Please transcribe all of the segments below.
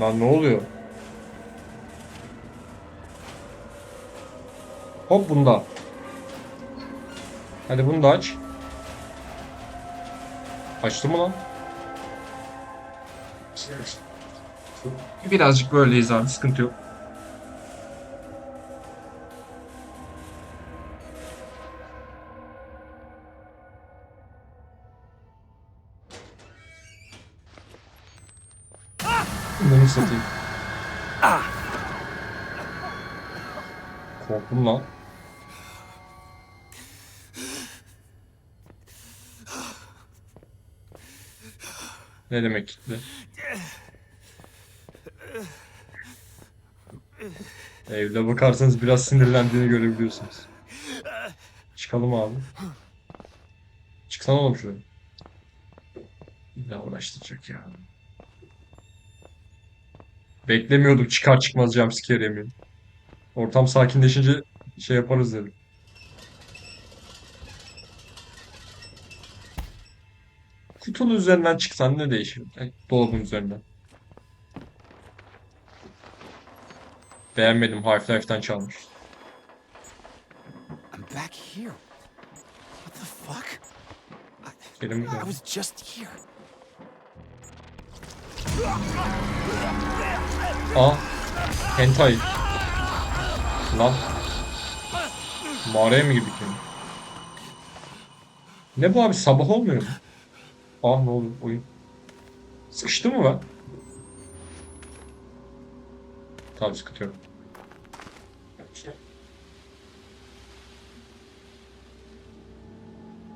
Lan ne oluyor? Hop bunda. Hadi bunu da aç. Açtı mı lan? Birazcık böyleyiz abi sıkıntı yok. Demek kitle? Evde bakarsanız biraz sinirlendiğini görebiliyorsunuz. Çıkalım abi. Çıksana oğlum şuraya. Daha uğraştıracak ya. Beklemiyordum çıkar çıkmaz jumpscare yemin. Ortam sakinleşince şey yaparız dedim. Kutunun üzerinden çıksan ne değişir? Ay, Dolabın üzerinden. Beğenmedim Half-Life'den çalmış. I'm back here. What the fuck? Benim I was just here. Aa, hentai. Lan. Mağaraya mı girdik yani? Ne bu abi sabah olmuyor mu? Aa ne oldu oyun? Sıkıştı mı ben? Tamam sıkıntı.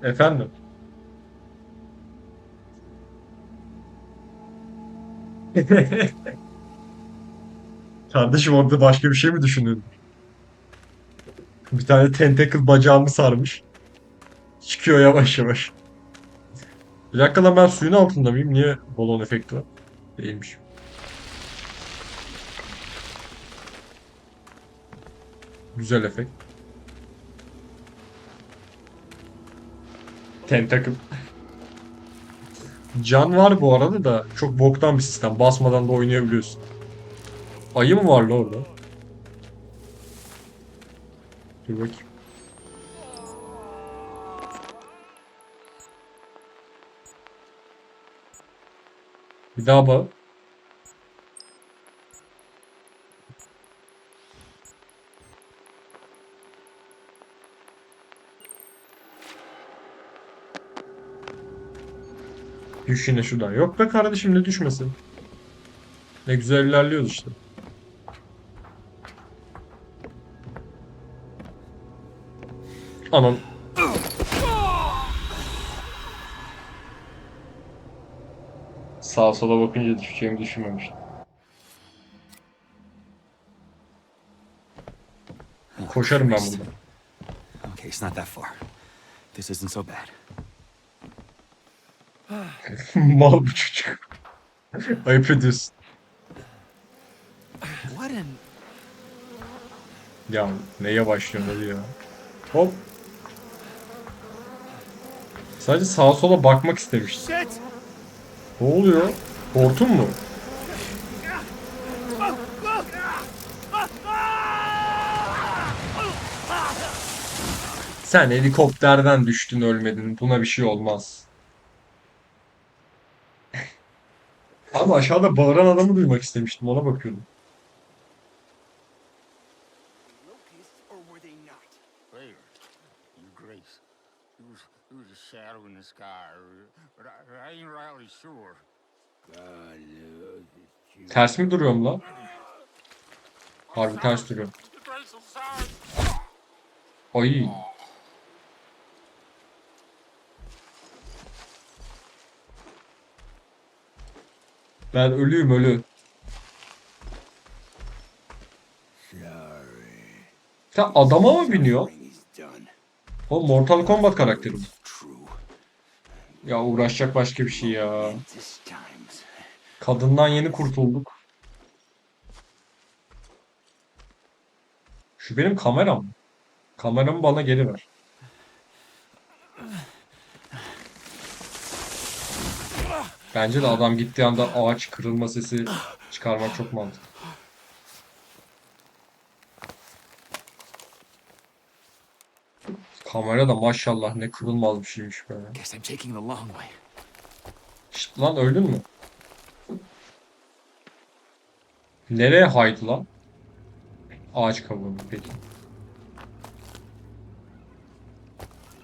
Efendim? Kardeşim orada başka bir şey mi düşünüyordun? Bir tane tentacle bacağımı sarmış. Çıkıyor yavaş yavaş. Bir dakika lan ben suyun altında mıyım? Niye balon efekti var? Değilmiş. Güzel efekt. Tentacle. Can var bu arada da çok boktan bir sistem. Basmadan da oynayabiliyorsun. Ayı mı var lan orada? Dur bakayım. Bir daha bak. Düş yine şuradan. Yok be kardeşim ne düşmesin. Ne güzel ilerliyoruz işte. Anan. Sağa sola bakınca düşeceğimi düşünmemiştim. Koşarım ben burada. Okay, it's not that far. This isn't so bad. Mal bu çocuk. Ayıp ediyorsun. What in? Ya neye başlıyorsun ya. Hop. Sadece sağa sola bakmak istemiştim. Shit! Ne oluyor? Hortum mu? Sen helikopterden düştün ölmedin. Buna bir şey olmaz. Abi aşağıda bağıran adamı duymak istemiştim. Ona bakıyordum. Ters mi duruyorum lan? Harbi ters duruyorum. Ay. Ben ölüyüm ölü. Sen adama mı biniyor? O Mortal Kombat karakteri bu. Ya uğraşacak başka bir şey ya. Kadından yeni kurtulduk. Şu benim kameram. Kameramı bana geri ver. Bence de adam gittiği anda ağaç kırılma sesi çıkarmak çok mantıklı. Kamera da maşallah ne kırılmaz bir şeymiş be. Guess I'm taking the long way. Şşt lan öldün mü? Nereye haydi lan? Ağaç kabuğu peki.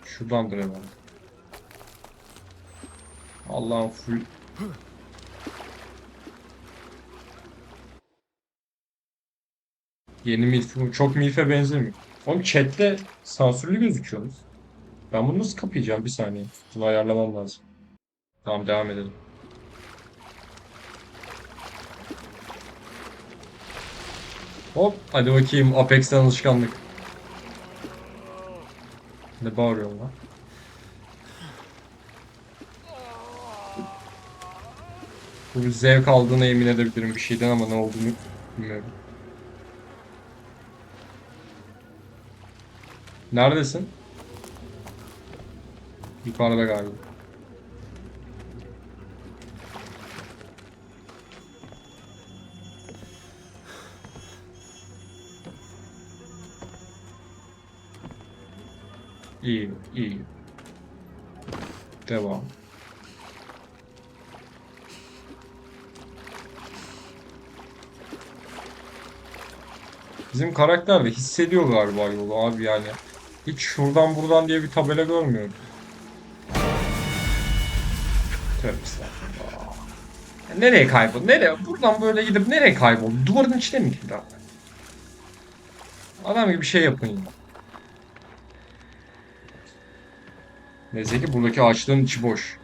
Şuradandır herhalde. Allah'ım full. Yeni milf çok milfe benzemiyor. Oğlum chatte sansürlü gözüküyorsunuz. Ben bunu nasıl kapayacağım? Bir saniye. Bunu ayarlamam lazım. Tamam devam edelim. Hop hadi bakayım Apex'ten alışkanlık. Ne bağırıyorsun lan? Bu zevk aldığına emin edebilirim bir şeyden ama ne olduğunu bilmiyorum. Neredesin? Yukarıda galiba. İyi, iyi. Devam. Bizim karakter de hissediyor galiba yolu abi yani. Hiç şuradan buradan diye bir tabela görmüyorum. Tövbe estağfurullah. Nereye kayboldu? Nereye? Buradan böyle gidip nereye kayboldu? Duvarın içine mi girdi abi? Adam gibi bir şey yapın ya. Neyse ki buradaki ağaçların içi boş.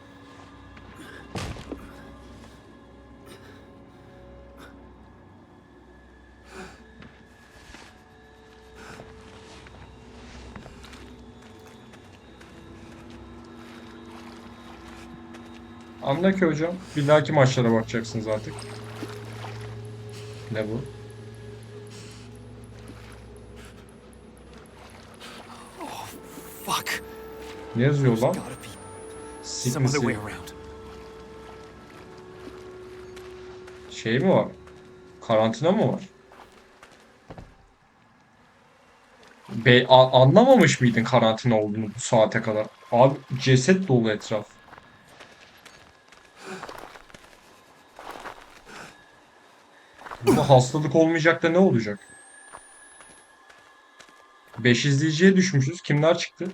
Anla ki hocam. Bir dahaki maçlara bakacaksınız artık. Ne bu? Fuck. Ne yazıyor lan? Around. Şey mi var? Karantina mı var? Be a- anlamamış mıydın karantina olduğunu bu saate kadar? Abi ceset dolu etraf. Bu hastalık olmayacak da ne olacak? 5 izleyiciye düşmüşüz. Kimler çıktı?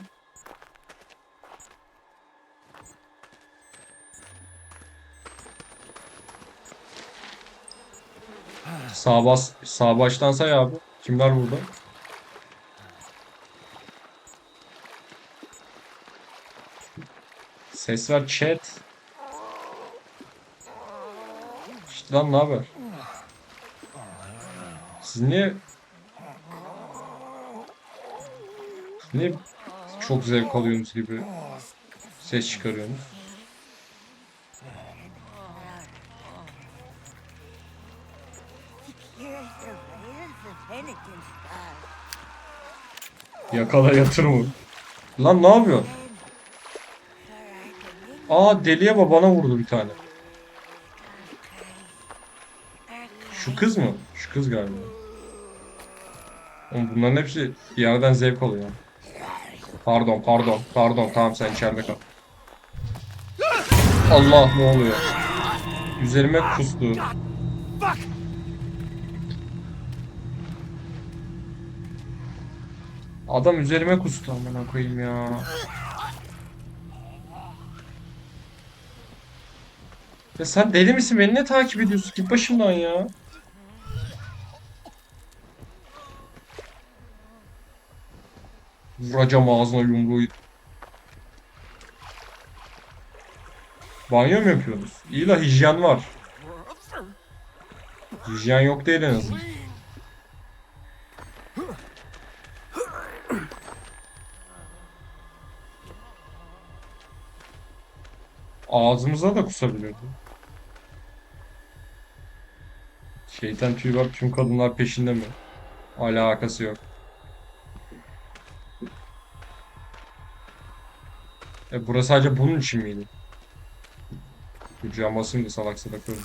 Sağ bas, sağ baştan say abi. Kimler burada? Ses ver chat. İşte lan ne haber? Siz niye çok zevk alıyorsunuz gibi ses çıkarıyorsunuz? Yakala yatır mı? Lan ne yapıyorsun? Aa deliye bak bana vurdu bir tane. Şu kız mı? Şu kız galiba. Oğlum bunların hepsi yerden zevk alıyor. Pardon, pardon, pardon. Tamam sen içeride kal. Allah ne oluyor? Üzerime kustu. Adam üzerime kustu amına koyayım ya. Ya sen deli misin? Beni ne takip ediyorsun? Git başımdan ya. Vuracağım ağzına yumruğu. Banyo mu yapıyorsunuz? İyi la hijyen var. Hijyen yok değil en azından. Ağzımıza da kusabiliyordu. Şeytan tüyü var tüm kadınlar peşinde mi? Alakası yok. E burası sadece bunun için miydi? Bir cam basayım da salak salak öyle.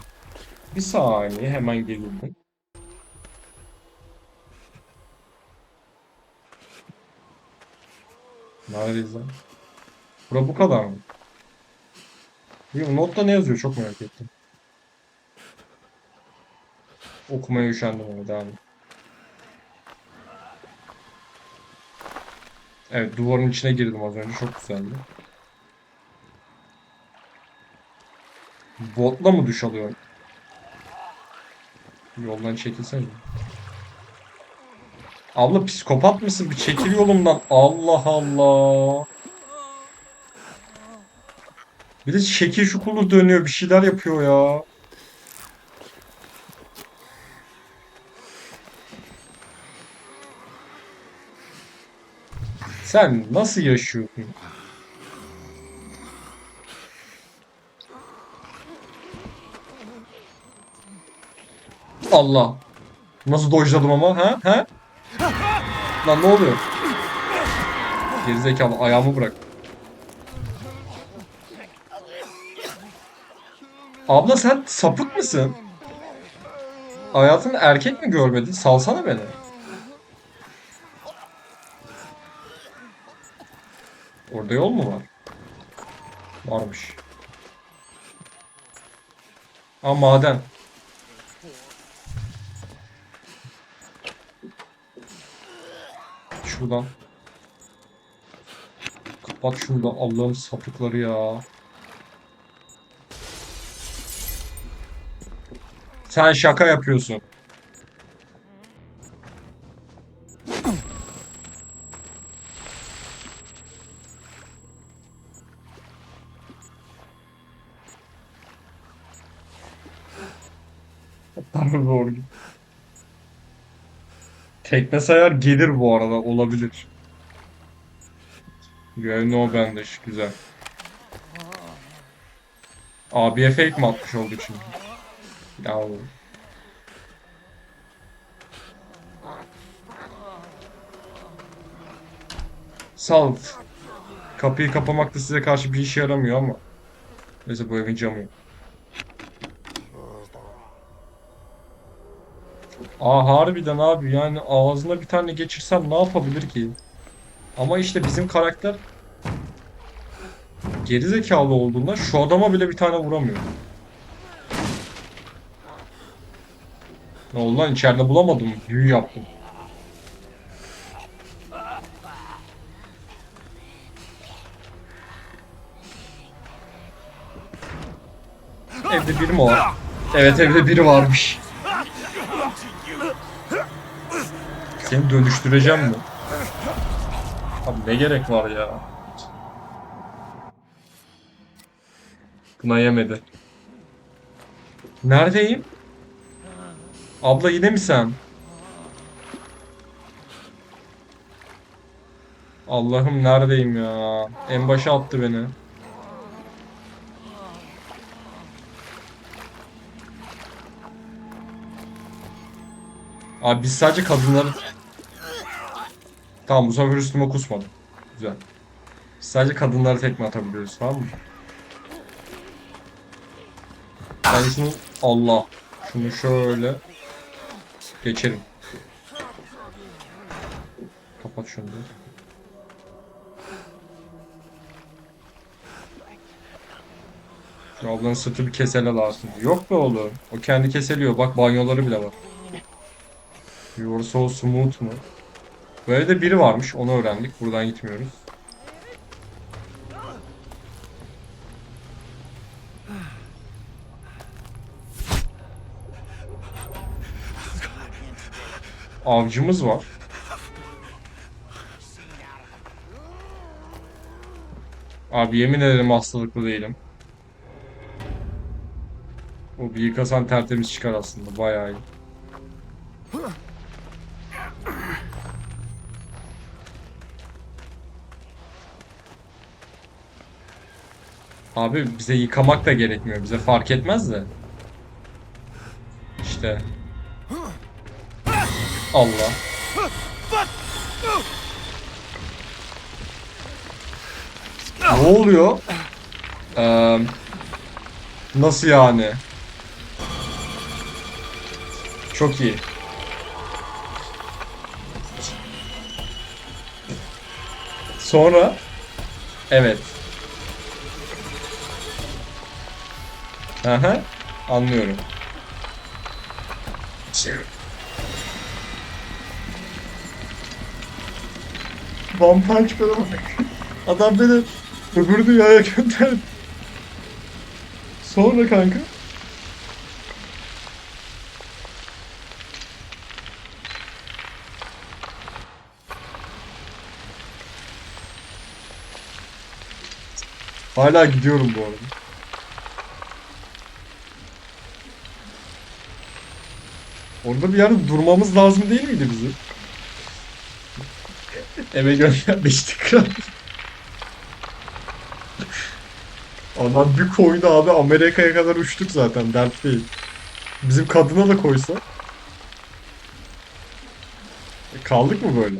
Bir saniye hemen geliyorum. Neredeyiz lan? Bura bu kadar mı? Bir notta ne yazıyor çok merak ettim. Okumaya üşendim ama devam et. Evet duvarın içine girdim az önce çok güzeldi. Botla mı duş alıyorum? Yoldan çekilsene. Abla psikopat mısın? Bir çekil yolumdan. Allah Allah. Bir de şekil şukulu dönüyor. Bir şeyler yapıyor ya. Sen nasıl yaşıyorsun? Allah. Nasıl dojladım ama ha? Ha? Lan ne oluyor? Gerizekalı ayağımı bırak. Abla sen sapık mısın? Hayatında erkek mi görmedin? Salsana beni. Orada yol mu var? Varmış. Aa maden. Şuradan. Kapat şurada Allah'ın sapıkları ya. Sen şaka yapıyorsun. Doğru. Tekne sayar gelir bu arada olabilir. Görev no bendiş güzel. Abiye fake mi atmış oldu çünkü? Ya. Salt. Kapıyı kapamak da size karşı bir işe yaramıyor ama. Neyse bu evin camı. yok. Aa harbiden abi yani ağzına bir tane geçirsem ne yapabilir ki? Ama işte bizim karakter gerizekalı olduğunda şu adama bile bir tane vuramıyor. Ne oldu lan içeride bulamadım. Büyü yaptım. Evde biri mi var? Evet evde biri varmış. Seni dönüştüreceğim mi? Abi ne gerek var ya? Buna yemedi. Neredeyim? Abla yine mi sen? Allah'ım neredeyim ya? En başa attı beni. Abi biz sadece kadınları... Tamam bu sefer üstüme kusmadı. Güzel. Sadece kadınları tekme atabiliyoruz tamam mı? Ben şunu... Allah. Şunu şöyle... Geçelim. Kapat şunu da. Şu ablanın sırtı bir kesele lazım. Yok be oğlum. O kendi keseliyor. Bak banyoları bile var. Your so smooth mu? Böyle de biri varmış. Onu öğrendik. Buradan gitmiyoruz. Avcımız var. Abi yemin ederim hastalıklı değilim. O bir yıkasan tertemiz çıkar aslında. Bayağı iyi. Abi bize yıkamak da gerekmiyor. Bize fark etmez de. İşte. Allah. Ne oluyor? Eee, Nasıl yani? Çok iyi. Sonra evet. Aha, anlıyorum. One Punch Man'a. Adam beni öbür dünyaya gönderdi. Sonra kanka. Hala gidiyorum bu arada. Orada bir yerde durmamız lazım değil miydi bizim? Eve göndermiştik. Adam bir koydu abi Amerika'ya kadar uçtuk zaten dert değil. Bizim kadına da koysa. E, kaldık mı böyle?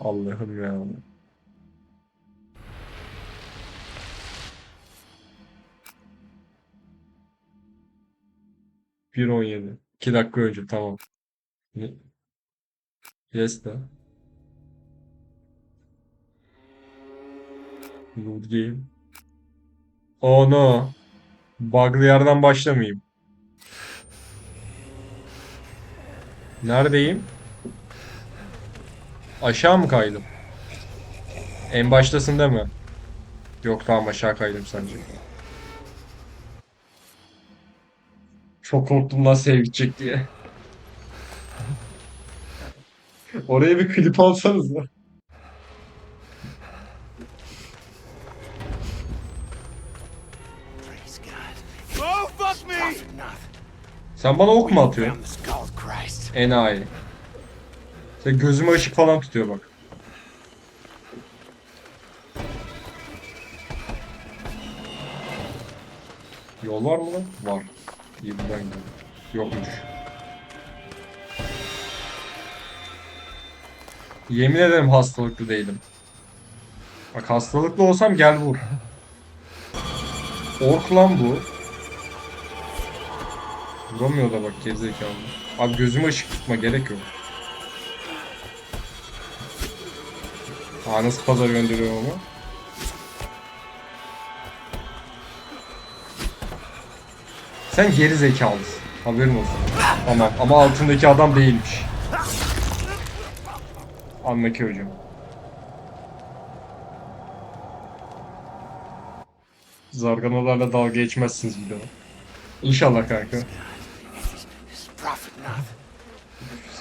Allah'ım ya. Bir on yedi. İki dakika önce tamam. Yes da. Load game. Oh no. Bug'lı yerden başlamayayım. Neredeyim? Aşağı mı kaydım? En baştasın değil mi? Yok tamam aşağı kaydım sence. Çok korktum lan save gidecek diye. Oraya bir klip alsanız da. Sen bana ok mu atıyorsun? Enayi. Sen gözüme ışık falan tutuyor bak. Yol var mı lan? Var. Gidelim. Yokmuş. Yemin ederim hastalıklı değilim. Bak hastalıklı olsam gel vur. Ork lan bu. Vuramıyor da bak gerizekalı. Abi gözüme ışık tutma gerek yok. Aa nasıl pazar gönderiyor ama? Sen geri zekalısın. Haberin olsun. Tamam ama altındaki adam değilmiş. Anlaki hocam. Zarganalarla dalga geçmezsiniz bir daha. İnşallah kanka.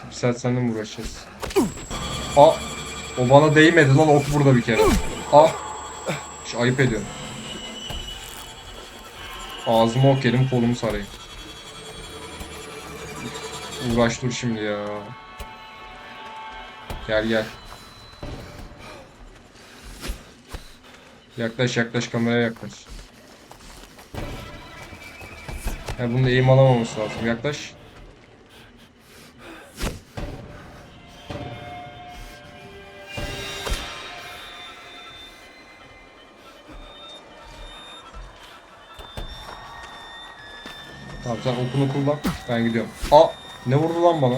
Bir saat seninle mi uğraşacağız? Aa! O bana değmedi lan ok burada bir kere. Ah! Şu ayıp ediyorum. Ağzıma ok kolumu sarayım. Uğraş dur şimdi ya. Gel gel. Yaklaş yaklaş kameraya yaklaş. Ya bunu eğim alamaması lazım. Yaklaş. Sen okunu kullan. Ben gidiyorum. Aa! Ne vurdu lan bana?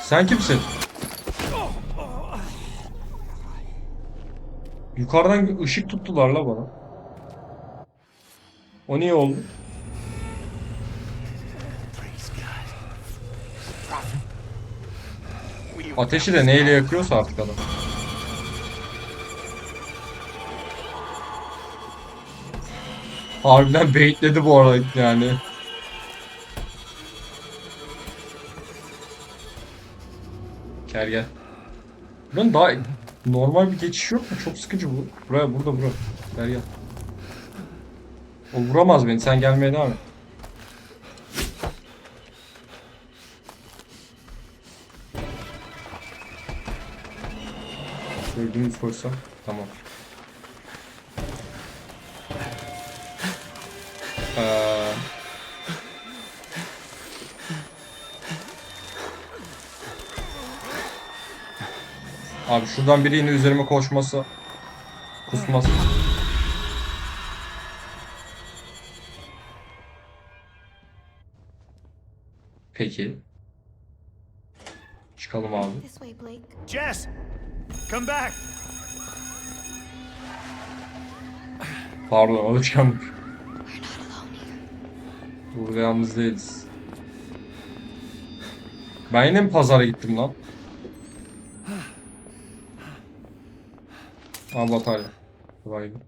Sen kimsin? Yukarıdan ışık tuttular la bana. O niye oldu? Ateşi de neyle yakıyorsa artık adam. Harbiden baitledi bu arada yani. Gel gel. Ben daha normal bir geçiş yok mu? Çok sıkıcı bu. Buraya burada bura. Gel gel. O vuramaz beni. Sen gelmeye devam et. Gördüğünüz koysam. Tamam. Abi şuradan biri yine üzerime koşmasa kusmaz. Peki. Çıkalım abi. This way, Blake. Jess! Come back! Pardon alışkanlık. Burada yalnız değiliz. Ben yine mi pazara gittim lan? Aa batarya. Vay be.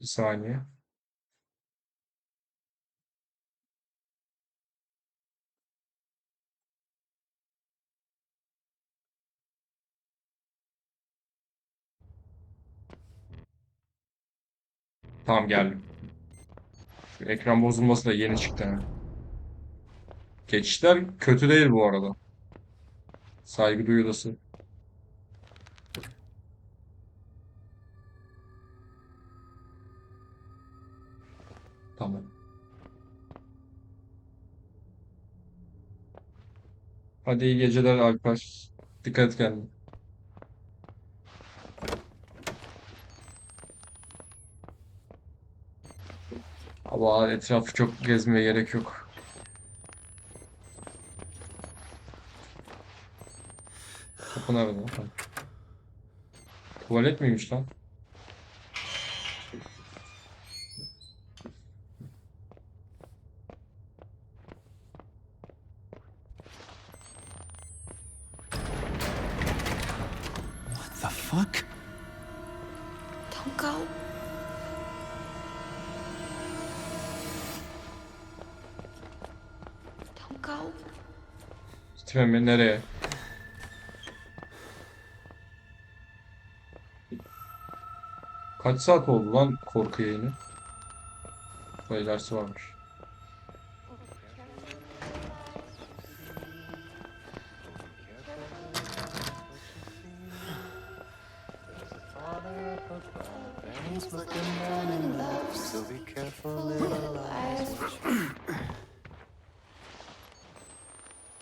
Bir saniye. Tamam geldim. Ekran bozulması da yeni çıktı ha. Geçişler kötü değil bu arada. Saygı duyulası. Tamam. Hadi iyi geceler Alper. Dikkat kendine. Ama etrafı çok gezmeye gerek yok. Kapı nerede? Tuvalet miymiş lan? Gitmeme nereye? Kaç saat oldu lan korku yayını? Dersi varmış.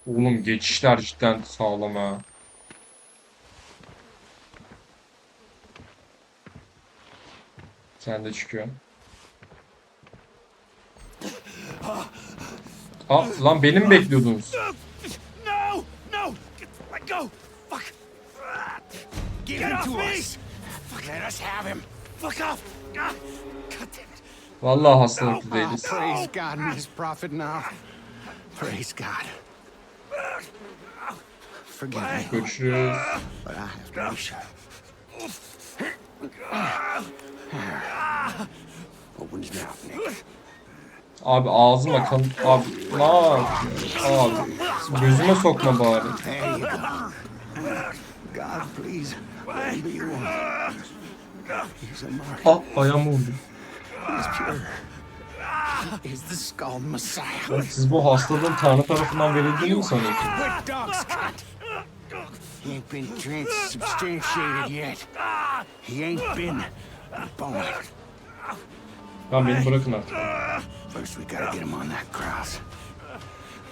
Oğlum geçişler cidden sağlam ha. Sen de çıkıyorsun. Aa, lan beni mi bekliyordunuz? No! No! Get, let go! Fuck! Give Get him off to me! us. Let us have him. Fuck off! Ah! Vallahi hastalıklı değiliz. praise God and his prophet now. Praise God. Forgive me, Görüşürüz. but I have to be sure. Open his mouth, Nick. Abi ağzıma kan... Abi ne yapıyorsun? Abi gözüme sokma bari. There you go. God, please, let him be one. He's a mark. Ah ayağımı vurdu. He's pure. He's the skull Messiah. Oğlum siz bu hastalığın Tanrı tarafından verildiğini mi sanıyorsunuz? What dog's cut? He ain't been transubstantiated yet. He ain't been born. Lan beni bırakın artık. First, we gotta get him on that cross.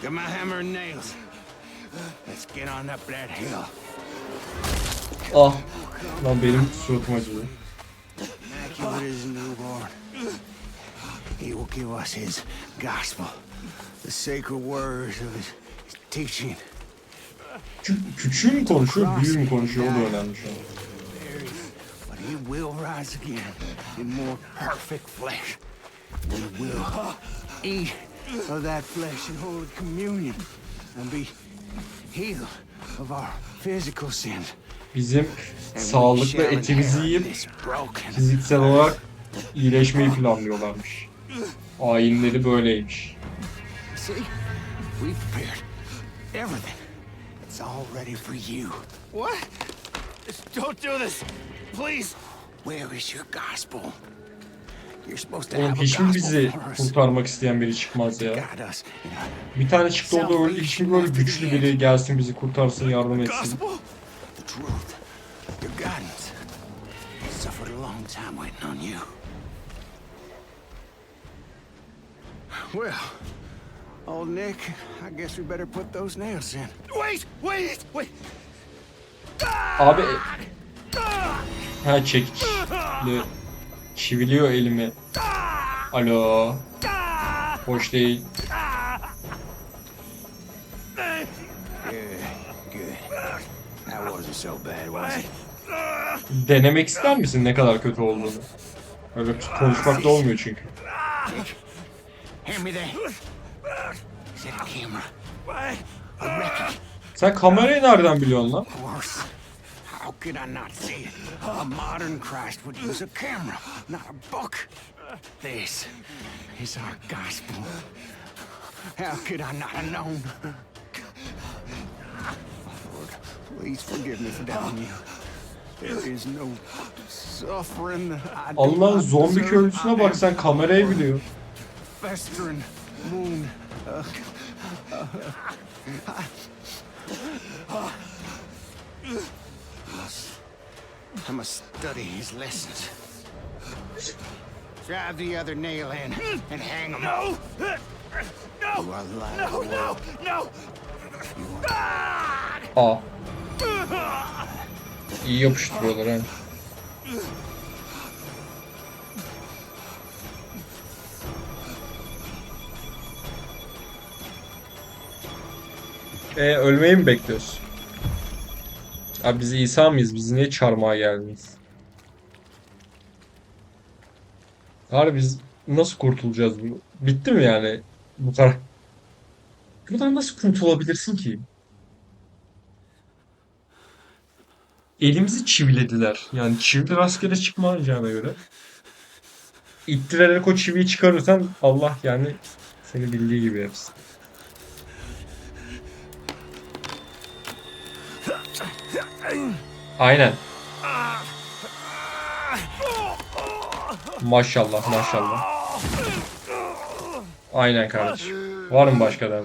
Get my hammer and nails. Let's get on up that hill. Ah. Lan benim suratım acıdı. Immaculate as a newborn. He will give us his gospel, the sacred words of his, his teaching. Küçük, küçüğü mü konuşuyor, büyüğü mü konuşuyor o da önemli şu an. He will rise again in more perfect flesh. We will eat of that flesh in holy communion and be healed of our physical sins. Bizim sağlıklı etimizi yiyip fiziksel olarak iyileşmeyi planlıyorlarmış. Ayinleri böyleymiş. See, we prepared everything. It's all ready for you. What? Don't do this! Please! Where is your gospel? You're supposed to Oğlum have a hiç mi bizi kurtarmak isteyen biri çıkmaz ya? Bir tane çıktı o da öyle hiç mi böyle güçlü biri gelsin bizi kurtarsın yardım etsin. Gospel? the truth, your guidance. I suffered a long time waiting on you. Well, Old Nick, I guess we better put those nails in. Wait, wait, wait. Abi ha çekiç. Çiviliyor elimi. Alo. Hoş değil. Denemek ister misin ne kadar kötü olduğunu? Öyle konuşmak da olmuyor çünkü. Hand me that. Sen kamerayı nereden biliyorsun lan? How could I not see it? A modern Christ would use a camera, not a book. This is our gospel. How could I not have known? Lord, please forgive me for doubting you. There is no suffering that I do Allah'ın zombi köylüsüne bak sen kamerayı biliyor. festering wound. I must study his lessons. Drive the other nail in and hang him. No. No. You are lying. No, no, no. Aa. İyi yapıştırıyorlar ha. E ölmeyi mi bekliyoruz? Abi biz İsa mıyız? Biz niye çarmıha geldiniz? Abi biz nasıl kurtulacağız bu? Bitti mi yani? Bu kadar. Buradan nasıl kurtulabilirsin ki? Elimizi çivilediler. Yani çivili rastgele çıkmayacağına göre. İttirerek o çiviyi çıkarırsan Allah yani seni bildiği gibi yapsın. Aynen. Maşallah maşallah. Aynen kardeşim. Var mı başka da?